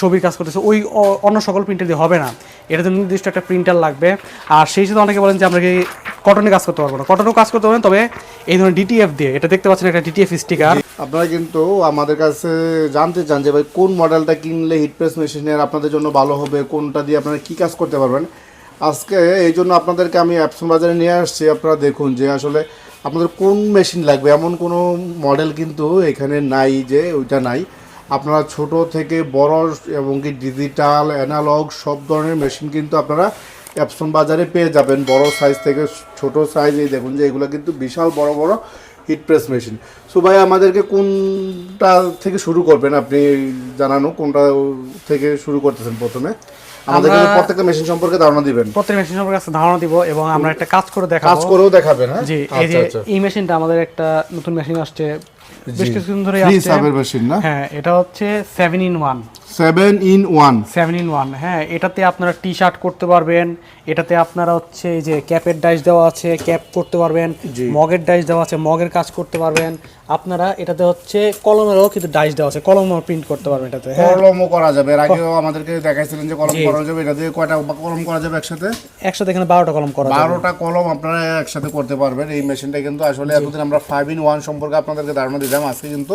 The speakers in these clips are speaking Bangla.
ছবির কাজ করতেছে, ওই অন্য সকল প্রিন্টার দিয়ে হবে না। এটাতে নির্দিষ্ট একটা প্রিন্টার লাগবে। আর সেই সাথে অনেকে বলেন যে আমরা কি কটনে কাজ করতে পারব না। কটনেও কাজ করতে পারবেন, তবে এই ধরনের ডিটিএফ দিয়ে, এটা দেখতে পাচ্ছেন একটা ডিটিএফ স্টিকার আপনারা কিন্তু আমাদের কাছে জানতে চান যে ভাই, কোন মডেলটা কিনলে হিট প্রেস মেশিনের আপনাদের জন্য ভালো হবে, কোনটা দিয়ে আপনারা কি কাজ করতে পারবেন? আজকে এই জন্য আপনাদেরকে আমি অ্যাপসন বাজারে নিয়ে আসছি। আপনারা দেখুন যে আসলে আপনাদের কোন মেশিন লাগবে। এমন কোনো মডেল কিন্তু এখানে নাই যে ওইটা নাই। আপনারা ছোট থেকে বড় এবং কি ডিজিটাল অ্যানালগ সব ধরনের মেশিন কিন্তু আপনারা অ্যাপসন বাজারে পেয়ে যাবেন। বড় সাইজ থেকে ছোট সাইজ এই দেখুন যে এগুলো কিন্তু বিশাল বড় বড় হিট প্রেস মেশিন সো ভাই আমাদেরকে কোনটা থেকে শুরু করবেন আপনি জানানো? কোনটা থেকে শুরু করতেছেন প্রথমে? আমাদের আমরা- প্রত্যেকটা মেশিন সম্পর্কে ধারণা দিবেন। প্রত্যেক মেশিন সম্পর্কে ধারণা দিব এবং আমরা একটা কাজ করে কাজ করেও দেখাবেন হ্যাঁ? জি এই যে এই মেশিনটা আমাদের একটা নতুন মেশিন আসছে বেশ কিছুদিন ধরে আসছে সাবের মেশিন না? হ্যাঁ এটা হচ্ছে seven in one seven in one seven in one হ্যাঁ এটাতে আপনারা টি শার্ট করতে পারবেন এটাতে আপনারা হচ্ছে এই যে ক্যাপের ডাইস দেওয়া আছে ক্যাপ করতে পারবেন মগের ডাইস দেওয়া আছে মগের কাজ করতে পারবেন। আপনারা এটাতে হচ্ছে কলমেরও কিন্তু ডাইস দেওয়া আছে কলমও প্রিন্ট করতে পারবেন এটাতে হ্যাঁ। কলমও করা যাবে। এর আগেও আমাদেরকে দেখাইছিলেন যে কলম করা যাবে এটা কয়টা কলম করা যাবে একসাথে? একসাথে এখানে বারোটা কলম করা যাবে। বারোটা কলম আপনারা একসাথে করতে পারবেন। এই মেশিনটা কিন্তু আসলে এতদিন আমরা ফাইভ ইন ওয়ান সম্পর্কে আপনাদেরকে ধারণা দিলাম আজকে কিন্তু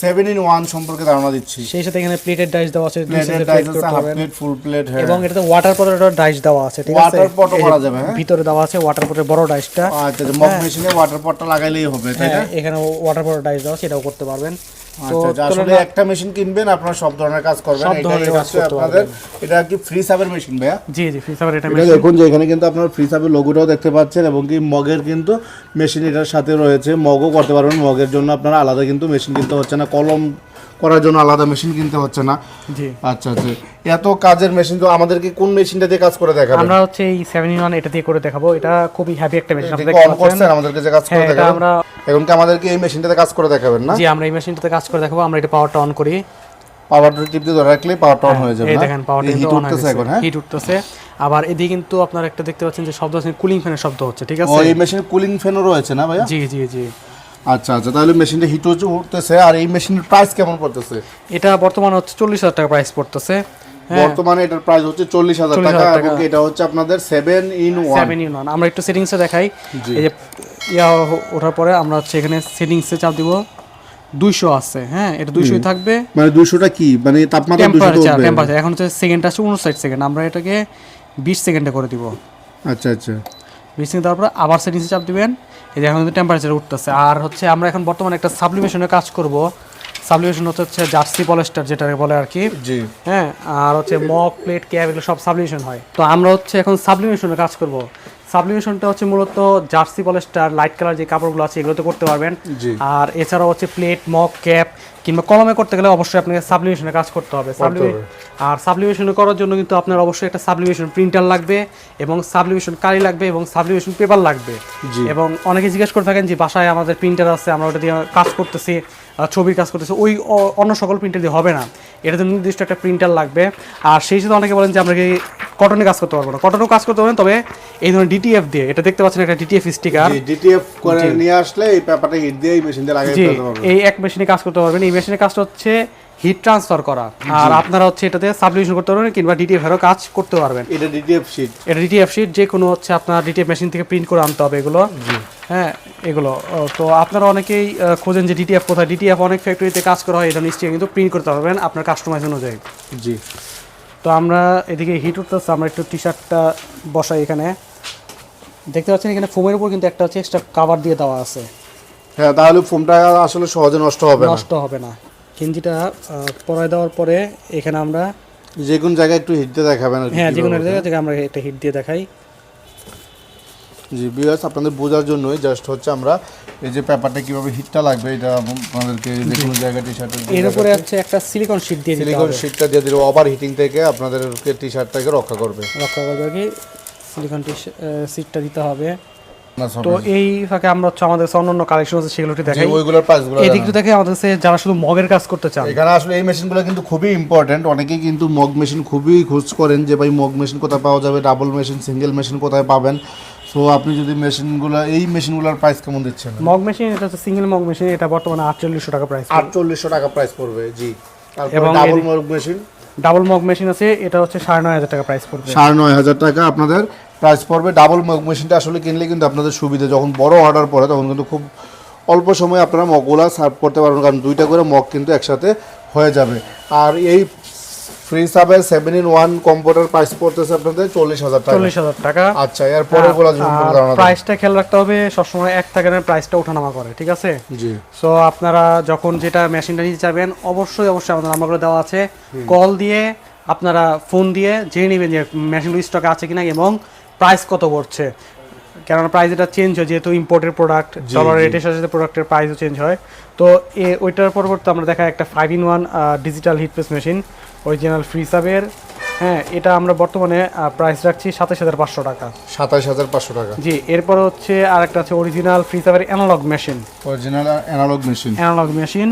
সেভেন ইন ওয়ান সম্পর্কে ধারণা দিচ্ছি। সেই সাথে এখানে প্লেটের ডাইস দেওয়া আছে প্লেটের ডাইস আছে হাফ প্লেট ফুল প্লেট হ্যাঁ। এবং এটাতে ওয়াটার পটের ডাইস দেওয়া আছে ঠিক আছে? ওয়াটার যে করা যাবে, হ্যাঁ? ভিতরে দেওয়া আছে ওয়াটার পটের বড় ডাইসটা আচ্ছা মগ মেশিনে ওয়াটার পটটা লাগাইলেই হবে তাই না? হ্যাঁ এখানে ওয়াটার পটের ডাইস দেওয়া আছে এটাও করতে পারবেন। আসলে একটা মেশিন কিনবেন আপনারা সব ধরনের কাজ করবেন হচ্ছে আপনাদের এটা কি ফ্রি সাবের মেশিন ভাইয়া? জি জি ফ্রি সাবার এটা এটা দেখুন যে এখানে কিন্তু আপনার ফ্রি সাবের লোগোটাও দেখতে পাচ্ছেন এবং কি মগের কিন্তু মেশিন এটার সাথে রয়েছে। মগও করতে পারবেন মগের জন্য আপনারা আলাদা কিন্তু মেশিন কিনতে হচ্ছে না। কলম করার জন্য আলাদা মেশিন কিনতে হচ্ছে না। জি। আচ্ছা আচ্ছা। এত কাজের মেশিন তো আমাদেরকে কোন মেশিনটা দিয়ে কাজ করে দেখাবেন? আমরা হচ্ছে এই সেভেন ওয়ান এটা দিয়ে করে দেখাবো। এটা খুবই হ্যাভি একটা মেশিন এটা আপনি কি দেখতে করছেন? আমাদেরকে যে কাজ করে হ্যাঁ, দেখাবেন? আমরা- এখন কি আমাদেরকে এই মেশিনটাতে কাজ করে দেখাবেন না? জি আমরা এই মেশিনটাতে কাজ করে দেখাবো। আমরা এটা পাওয়ারটা অন করি। পাওয়ার টিপ দিয়ে ধরে রাখলে পাওয়ারটা অন হয়ে যাবে এই দেখেন পাওয়ারটা হিট অন উঠতেছে এখন হ্যাঁ? হিট উঠতেছে। আবার এদিকে কিন্তু আপনারা একটা দেখতে পাচ্ছেন যে শব্দ হচ্ছে কুলিং ফ্যানের শব্দ হচ্ছে ঠিক ও আছে এই মেশিনে কুলিং ফ্যানও রয়েছে না ভাইয়া? জি জি জি। আচ্ছা আচ্ছা তাহলে মেশিনটা হিট উঠতেছে আর এই মেশিনের প্রাইস কেমন পড়তেছে? এটা বর্তমানে হচ্ছে চল্লিশ হাজার টাকা প্রাইস পড়তেছে। হ্যাঁ। বর্তমানে এটার প্রাইস হচ্ছে চল্লিশ হাজার টাকা। এবং এটা হচ্ছে আপনাদের seven in one seven in one আমরা একটু সেটিংসে দেখাই। এই যে ইয়া ওঠার পরে আমরা হচ্ছে এখানে সেটিংসে চাপ দিব। দুইশো আছে হ্যাঁ এটা দুইশোই থাকবে। মানে দুশোটা কি? মানে তাপমাত্রা টেম্পারেচার টেম্পারেচার এখন হচ্ছে সেকেন্ড আছে উনষাট সেকেন্ড আমরা এটাকে বিশ সেকেন্ডে করে দিব। আচ্ছা আচ্ছা। বিশ সেকেন্ড তারপরে আবার সেটিংসে চাপ দিবেন। এই যে এখন কিন্তু টেম্পারেচার উঠতেছে। আর হচ্ছে আমরা এখন বর্তমানে একটা সাবলিমেশনের কাজ করব। সাবলিমেশন হচ্ছে হচ্ছে জার্সি পলেস্টার যেটাকে বলে আর কি। জি। হ্যাঁ আর হচ্ছে মক প্লেট ক্যাপ এগুলো সব সাবলিমেশন হয়। তো আমরা হচ্ছে এখন সাবলিমেশনের কাজ করব। সাবলিমেশনটা হচ্ছে মূলত জার্সি পলেস্টার লাইট কালার যে কাপড়গুলো আছে এগুলোতে করতে পারবেন। আর এছাড়াও হচ্ছে প্লেট মক ক্যাপ কিংবা কলমে করতে গেলে অবশ্যই আপনাকে সাবলিমেশনের কাজ করতে হবে। আর সাবলিমেশন করার জন্য কিন্তু আপনার অবশ্যই একটা সাবলিমেশন প্রিন্টার লাগবে এবং সাবলিমেশন কালি লাগবে এবং সাবলিমেশন পেপার লাগবে। এবং অনেকে জিজ্ঞেস করে থাকেন যে বাসায় আমাদের প্রিন্টার আছে আমরা ওটা দিয়ে কাজ করতেছি। ছবির কাজ করতেছে ওই অন্য সকল প্রিন্টার দিয়ে হবে না। এটা জন্য নির্দিষ্ট একটা প্রিন্টার লাগবে। আর সেই সাথে অনেকে বলেন যে আমরা কি কটনে কাজ করতে পারব না। কটনও কাজ করতে পারবেন তবে এই ধরনের ডিটিএফ দিয়ে এটা দেখতে পাচ্ছেন একটা ডিটিএফ স্টিকার ডিটিএফ করে নিয়ে আসলে এই পেপারটা হিট দিয়ে এই মেশিনটা লাগিয়ে জি পারবেন। এই এক মেশিনে কাজ করতে পারবেন। এই মেশিনে কাজটা হচ্ছে হিট ট্রান্সফার করা। আর আপনারা হচ্ছে এটাতে সাবলিউশন করতে পারবেন কিংবা ডিটিএফ এরও কাজ করতে পারবেন। এটা ডিটিএফ শিট এটা ডিটিএফ শিট যে কোনো হচ্ছে আপনার ডিটিএফ মেশিন থেকে প্রিন্ট করে আনতে হবে এগুলো। হ্যাঁ এগুলো। তো আপনারা অনেকেই খোঁজেন যে ডিটিএফ কোথায়। ডিটিএফ অনেক ফ্যাক্টরিতে কাজ করা হয় এটা নিশ্চয়ই কিন্তু প্রিন্ট করতে পারবেন আপনার কাস্টমাইজ অনুযায়ী। জি। তো আমরা এদিকে হিট উঠতেছে আমরা একটু টি শার্টটা বসাই এখানে। দেখতে পাচ্ছেন এখানে ফোমের উপর কিন্তু একটা হচ্ছে এক্সট্রা কাভার দিয়ে দেওয়া আছে। হ্যাঁ তাহলে ফোনটা আসলে সহজে নষ্ট হবে না। নষ্ট হবে না। গেঞ্জিটা পরায় দেওয়ার পরে এখানে আমরা যে কোন জায়গায় একটু হিট দিয়ে দেখাবেন হ্যাঁ যে কোনো। জায়গা থেকে আমরা একটা হিট দিয়ে দেখাই। জি বিয়ার্স আপনাদের বোঝার জন্যই জাস্ট হচ্ছে আমরা এই যে পেপারটা কীভাবে হিটটা লাগবে এটা আপনাদেরকে যে কোনো জায়গায় টি শার্টের এর উপরে হচ্ছে একটা সিলিকন শিট দিয়ে দিতে সিলিকন শিটটা দিয়ে দিলে ওভার হিটিং থেকে আপনাদেরকে টি শার্টটাকে রক্ষা করবে। রক্ষা করবে কি। সিলিকন টি সিটটা দিতে হবে। তো এই ফাঁকে আমরা হচ্ছে আমাদের অন্যান্য কালেকশন আছে সেগুলো একটু দেখাই। ওইগুলোর প্রাইসগুলো এই দিকটা দেখে আমাদের কাছে যারা শুধু মগের কাজ করতে চান। এখানে আসলে এই মেশিনগুলো কিন্তু খুবই ইম্পর্টেন্ট অনেকেই কিন্তু মগ মেশিন খুবই খোঁজ করেন যে ভাই মগ মেশিন কোথায় পাওয়া যাবে? ডাবল মেশিন সিঙ্গেল মেশিন কোথায় পাবেন? সো আপনি যদি মেশিনগুলো এই মেশিনগুলোর প্রাইস কেমন দিচ্ছেন? মগ মেশিন এটা হচ্ছে সিঙ্গেল মগ মেশিন এটা বর্তমানে আটচল্লিশশো টাকা প্রাইস আটচল্লিশশো টাকা প্রাইস পড়বে জি। এবং double mug machine double mug machine আছে এটা হচ্ছে সাড়ে নয় হাজার টাকা প্রাইস পড়বে। সাড়ে নয় হাজার টাকা আপনাদের প্রাইস পড়বে। ডাবল মগ মেশিনটা আসলে কিনলে কিন্তু আপনাদের সুবিধা। যখন বড় অর্ডার পড়ে তখন কিন্তু খুব অল্প সময়ে আপনারা মগগুলা সার্ভ করতে পারবেন। কারণ দুইটা করে মগ কিন্তু একসাথে হয়ে যাবে। আর এই free Saber seven in one computer price পড়তেছে আপনাদের চল্লিশ হাজার টাকা। চল্লিশ হাজার টাকা। আচ্ছা এর পরেরগুলা। প্রাইসটা খেয়াল রাখতে হবে সবসময় এক সেকেন্ডের প্রাইসটা ওঠানামা করে ঠিক আছে? জি। সো আপনারা যখন যেটা মেশিনটা নিতে চাবেন অবশ্যই অবশ্যই আমাদের নাম্বারগুলো দেওয়া আছে। কল দিয়ে আপনারা ফোন দিয়ে জেনে নেবেন যে মেশিনগুলো স্টকে আছে কিনা এবং প্রাইস কত পড়ছে? কেননা প্রাইস এটা চেঞ্জ হয় যেহেতু ইম্পোর্টের প্রোডাক্ট ডলার রেটের সাথে সাথে প্রোডাক্টের প্রাইসও চেঞ্জ হয়। তো এ ওইটার পরবর্তী আমরা দেখা একটা five in one digital heat press machine original free সাবের হ্যাঁ এটা আমরা বর্তমানে প্রাইস রাখছি সাতাশ হাজার পাঁচশো টাকা। সাতাশ হাজার পাঁচশো টাকা। জি এরপর হচ্ছে আর একটা আছে অরিজিনাল ফ্রি সাবের analogue machine original analogue machine analogue machine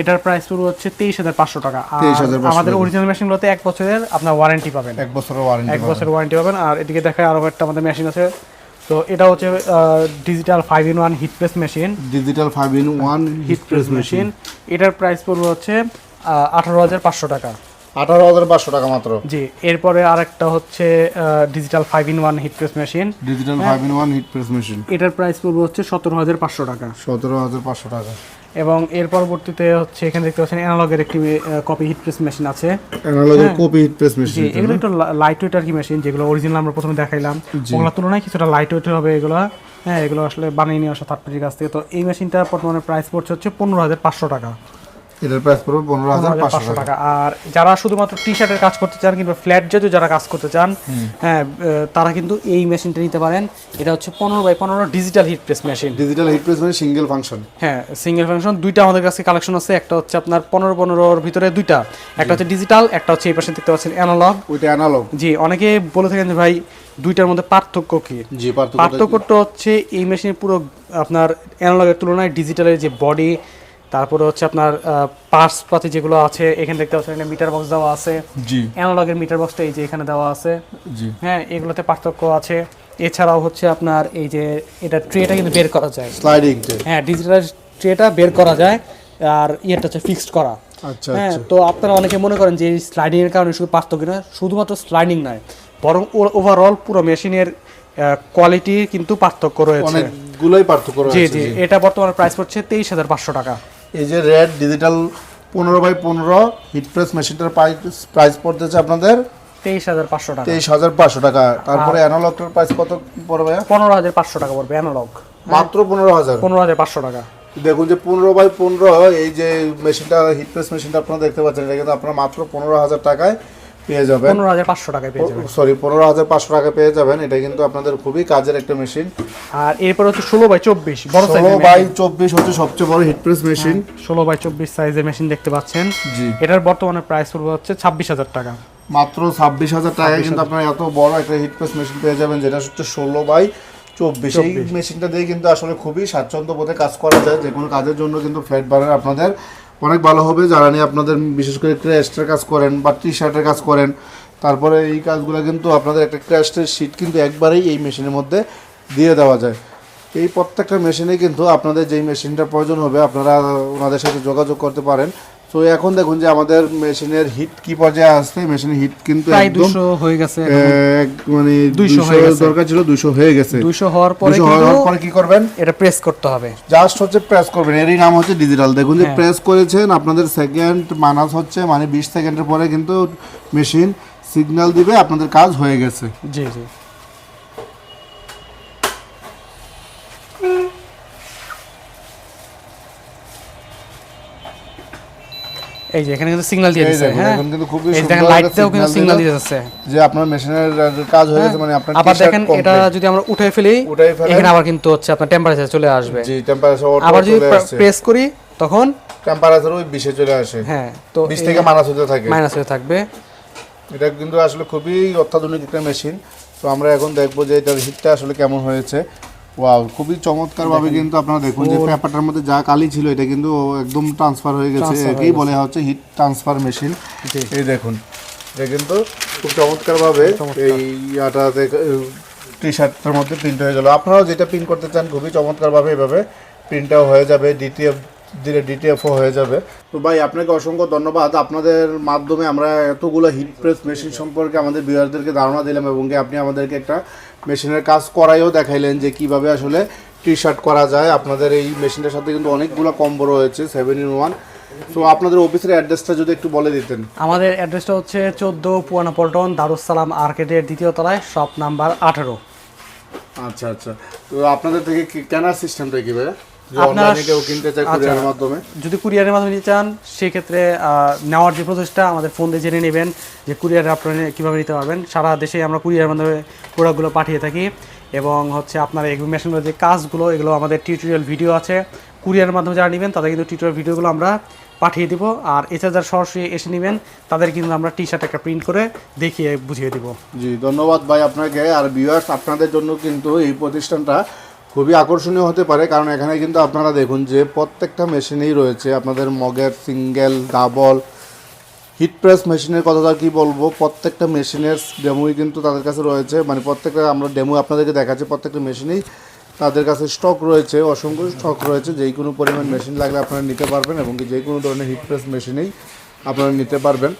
এটার প্রাইস শুরু হচ্ছে তেইশ হাজার পাঁচশো টাকা। আর 23,500 আমাদের। অরিজিনাল মেশিনগুলোতে এক বছরের আপনার ওয়ারেন্টি পাবেন। এক বছরের ওয়ারেন্টি এক বছরের ওয়ারেন্টি পাবেন। আর এদিকে দেখায় আরও একটা আমাদের মেশিন আছে। তো এটা হচ্ছে digital five in one heat press machine digital five in one heat press machine এটার প্রাইস পড়বে হচ্ছে আঠারো হাজার পাঁচশো টাকা। আঠারো হাজার পাঁচশো টাকা মাত্র। জি এরপরে আরেকটা হচ্ছে digital five in one heat press machine digital five in one heat press machine এটার প্রাইস পড়বে হচ্ছে সতেরো হাজার পাঁচশো টাকা। সতেরো হাজার পাঁচশো টাকা। এবং এর পরবর্তীতে হচ্ছে এখানে দেখতে পাচ্ছেন অ্যানালগের একটি কপি হিট প্রেস মেশিন আছে। অ্যানালগের কপি হিট প্রেস জি মেশিন এগুলো একটু লাইট ওয়েট আর কি মেশিন যেগুলো অরিজিনাল আমরা প্রথমে দেখাইলাম। ওগুলোর তুলনায় কিছুটা লাইট ওয়েট হবে এগুলো। হ্যাঁ এগুলো আসলে বানিয়ে নিয়ে আসা থার্ড পার্টির কাছ থেকে। তো এই মেশিনটা বর্তমানে প্রাইস পড়ছে হচ্ছে পনেরো হাজার পাঁচশো টাকা। এটার প্রাইস পড়বে পনেরো হাজার পাঁচশো টাকা। আর যারা শুধুমাত্র টি শার্টের কাজ করতে চান কিংবা ফ্ল্যাট জাতীয় যারা কাজ করতে চান হ্যাঁ তারা কিন্তু এই মেশিনটা নিতে পারেন। এটা হচ্ছে পনেরো বাই পনেরো digital heat press machine digital heat press মানে সিঙ্গেল ফাংশন হ্যাঁ সিঙ্গেল ফাংশন দুইটা আমাদের কাছে কালেকশন আছে। একটা হচ্ছে আপনার পনেরো পনেরোর ভিতরে দুইটা। একটা হচ্ছে ডিজিটাল একটা হচ্ছে এই পাশে দেখতে পাচ্ছেন অ্যানালগ ওইটা অ্যানালগ জি অনেকে বলে থাকেন যে ভাই দুইটার মধ্যে পার্থক্য কি? জি পার্থক্যটা হচ্ছে এই মেশিনের পুরো আপনার অ্যানালগের তুলনায় ডিজিটালের যে বডি তারপরে হচ্ছে আপনার পার্টস পাতি যেগুলো আছে এখানে দেখতে পাচ্ছেন এখানে মিটার বক্স দেওয়া আছে। জি। অ্যানালগের মিটার বক্সটা এই যে এখানে দেওয়া আছে। জি। হ্যাঁ এগুলোতে পার্থক্য আছে। এছাড়াও হচ্ছে আপনার এই যে এটা ট্রেটা কিন্তু বের করা যায়। স্লাইডিং হ্যাঁ ডিজিটাল ট্রেটা বের করা যায় আর ইয়েটা হচ্ছে ফিক্সড করা। আচ্ছা হ্যাঁ আচ্ছা। তো আপনারা অনেকে মনে করেন যে স্লাইডিং এর কারণে শুধু পার্থক্য না শুধুমাত্র স্লাইডিং নয় বরং ওভারঅল পুরো মেশিনের কোয়ালিটি কিন্তু পার্থক্য রয়েছে। অনেকগুলোই পার্থক্য রয়েছে জি জি। এটা বর্তমানে প্রাইস পড়ছে তেইশ হাজার পাঁচশো টাকা। এই যে রেড ডিজিটাল পনেরো বাই পনেরো হিট প্রেস মেশিনটার প্রাইস প্রাইস পড়তেছে আপনাদের তেইশ হাজার পাঁচশো টাকা। তেইশ হাজার পাঁচশো টাকা। তারপরে অ্যানালগটার প্রাইস কত পড়বে পনেরো হাজার পাঁচশো টাকা পড়বে অ্যানালগ মাত্র পনেরো হাজার? পনেরো হাজার পাঁচশো টাকা। দেখুন যে পনেরো বাই পনেরো এই যে মেশিনটা হিট প্রেস মেশিনটা আপনারা দেখতে পাচ্ছেন এটা কিন্তু আপনারা মাত্র পনেরো হাজার টাকায় পেয়ে যাবেন। পনেরো হাজার পাঁচশো টাকায় পেয়ে যাবেন। সরি পনেরো হাজার পাঁচশো টাকা পেয়ে যাবেন। এটা কিন্তু আপনাদের খুবই কাজের একটা মেশিন। আর এরপর হচ্ছে ষোলো বাই চব্বিশ বড় ষোলো বাই চব্বিশ হচ্ছে সবচেয়ে বড় হিট প্রেস মেশিন ষোলো বাই চব্বিশ সাইজের মেশিন দেখতে পাচ্ছেন। জি। এটার বর্তমানে প্রাইস পড়বে হচ্ছে ছাব্বিশ হাজার টাকা। মাত্র ছাব্বিশ হাজার টাকায় কিন্তু আপনারা এত বড় একটা হিট প্রেস মেশিন পেয়ে যাবেন যেটা হচ্ছে ষোলো বাই চব্বিশ। এই মেশিনটা দিয়ে কিন্তু আসলে খুবই স্বাচ্ছন্দ্য বোধে কাজ করা যায়। যে কোনো কাজের জন্য কিন্তু ফ্যাট বার্নার আপনাদের অনেক ভালো হবে। যারা নিয়ে আপনাদের বিশেষ করে ক্র্যাশটার কাজ করেন বা টি শার্টের কাজ করেন, তারপরে এই কাজগুলো কিন্তু আপনাদের একটা ক্র্যাশের শিট কিন্তু একবারেই এই মেশিনের মধ্যে দিয়ে দেওয়া যায়। এই প্রত্যেকটা মেশিনে কিন্তু আপনাদের যেই মেশিনটা প্রয়োজন হবে, আপনারা ওনাদের সাথে যোগাযোগ করতে পারেন। তো এখন দেখুন যে আমাদের মেশিনের হিট কি পর্যায়ে আসছে মেশিনের হিট কিন্তু একদম হয়ে গেছে মানে 200 হয়ে গেছে। দরকার ছিল দুইশো হয়ে গেছে। দুইশো হওয়ার পরে হওয়ার পরে কি করবেন? এটা প্রেস করতে হবে। জাস্ট হচ্ছে প্রেস করবেন এরই নাম হচ্ছে ডিজিটাল দেখুন যে হ্যাঁ। প্রেস করেছেন আপনাদের সেকেন্ড মানাস হচ্ছে মানে বিশ সেকেন্ডের পরে কিন্তু মেশিন সিগন্যাল দিবে আপনাদের কাজ হয়ে গেছে। জি জি। এই যে এখানে কিন্তু সিগন্যাল দিয়ে দেখুন, হ্যাঁ? এখন কিন্তু সুন্দর লাইটটাও কিন্তু সিগন্যাল দিয়ে যাচ্ছে যে আপনার মেশিনের কাজ হয়ে গেছে মানে আপনার আবার দেখেন এটা যদি আমরা উঠে ফেলি এখানে আবার কিন্তু হচ্ছে আপনার টেম্পারেচার চলে আসবে। জি টেম্পারেচার আবার যদি প্রেস করি তখন টেম্পারেচার ওই বিশে চলে আসে। হ্যাঁ তো বিশ থেকে মাইনাস হতে থাকে। মাইনাস হয়ে থাকবে। এটা কিন্তু আসলে খুবই অত্যাধুনিক একটা মেশিন তো আমরা এখন দেখব যে এটার হিটটা আসলে কেমন হয়েছে। ওয়াও খুবই চমৎকার ভাবে কিন্তু আপনারা দেখুন যে পেপারটার মধ্যে যা কালি ছিল এটা কিন্তু একদম ট্রান্সফার হয়ে গেছে। একেই বলে হচ্ছে হিট ট্রান্সফার মেশিন। এই দেখুন এটা কিন্তু খুব চমৎকার। ভাবে এই আটাতে টি শার্টটার মধ্যে প্রিন্ট হয়ে গেল। আপনারাও যেটা প্রিন্ট করতে চান খুবই চমৎকারভাবে এভাবে প্রিন্টটাও হয়ে যাবে। দ্বিতীয় ধীরে ডিটিএফও হয়ে যাবে। তো ভাই আপনাকে অসংখ্য ধন্যবাদ। আপনাদের মাধ্যমে আমরা এতগুলো হিট প্রেস মেশিন সম্পর্কে আমাদের বিয়ারদেরকে ধারণা দিলাম এবং কি আপনি আমাদেরকে একটা মেশিনের কাজ করাইও দেখাইলেন যে কীভাবে আসলে টি শার্ট করা যায়। আপনাদের এই মেশিনটার সাথে কিন্তু অনেকগুলো কম্বো রয়েছে সেভেন ইন ওয়ান তো আপনাদের অফিসের অ্যাড্রেসটা যদি একটু বলে দিতেন। আমাদের অ্যাড্রেসটা হচ্ছে চোদ্দ পুয়ানা পল্টন দারুসালাম আর্কেটের দ্বিতীয় তলায় শপ নাম্বার আঠেরো। আচ্ছা আচ্ছা। তো আপনাদের থেকে কি কেনার সিস্টেমটা কি ভাই যে আপনারা- কিনতে চায় আচ্ছা। কুরিয়ারের মাধ্যমে। যদি কুরিয়ারের মাধ্যমে নিতে চান সেক্ষেত্রে নেওয়ার যে আমাদের ফোন দিয়ে জেনে নেবেন যে কুরিয়ারে আপনারা কীভাবে নিতে পারবেন। সারা দেশে আমরা কুরিয়ারের মাধ্যমে প্রোডাক্টগুলো পাঠিয়ে থাকি এবং হচ্ছে আপনার এই মেশিনগুলোর যে কাজগুলো এগুলো আমাদের টিউটোরিয়াল ভিডিও আছে। কুরিয়ারের মাধ্যমে যারা নেবেন তাদের কিন্তু টিউটোরিয়াল ভিডিওগুলো আমরা পাঠিয়ে দিব। আর এছাড়া যারা সরাসরি এসে নেবেন তাদের কিন্তু আমরা টি শার্ট একটা প্রিন্ট করে দেখিয়ে বুঝিয়ে দিব। জি ধন্যবাদ ভাই আপনাকে। আর ভিউয়ার্স আপনাদের জন্য কিন্তু এই প্রতিষ্ঠানটা খুবই আকর্ষণীয় হতে পারে, কারণ এখানে কিন্তু আপনারা দেখুন যে প্রত্যেকটা মেশিনেই রয়েছে আপনাদের মগের সিঙ্গেল, ডাবল, হিট প্রেস মেশিনের কথা আর কি বলব, প্রত্যেকটা মেশিনের ডেমোই কিন্তু তাদের কাছে রয়েছে মানে প্রত্যেকটা আমরা ডেমো আপনাদেরকে দেখাচ্ছি, প্রত্যেকটা মেশিনেই তাদের কাছে স্টক রয়েছে, অসংখ্য স্টক রয়েছে, যেই কোনো পরিমাণ মেশিন লাগলে আপনারা নিতে পারবেন এবং যে কোনো ধরনের হিট প্রেস মেশিনেই আপনারা নিতে পারবেন।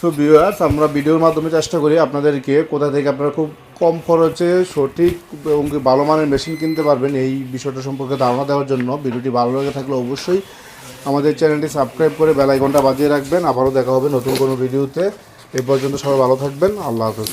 তো ভিউয়ার্স আমরা ভিডিওর মাধ্যমে চেষ্টা করি আপনাদেরকে কোথা থেকে আপনারা খুব কম খরচে সঠিক এবং ভালো মানের মেশিন কিনতে পারবেন এই বিষয়টা সম্পর্কে ধারণা দেওয়ার জন্য। ভিডিওটি ভালো লেগে থাকলে অবশ্যই আমাদের চ্যানেলটি সাবস্ক্রাইব করে বেল ঘণ্টা বাজিয়ে রাখবেন। আবারও দেখা হবে নতুন কোনো ভিডিওতে এ পর্যন্ত সবাই ভালো থাকবেন। আল্লাহ হাফেজ।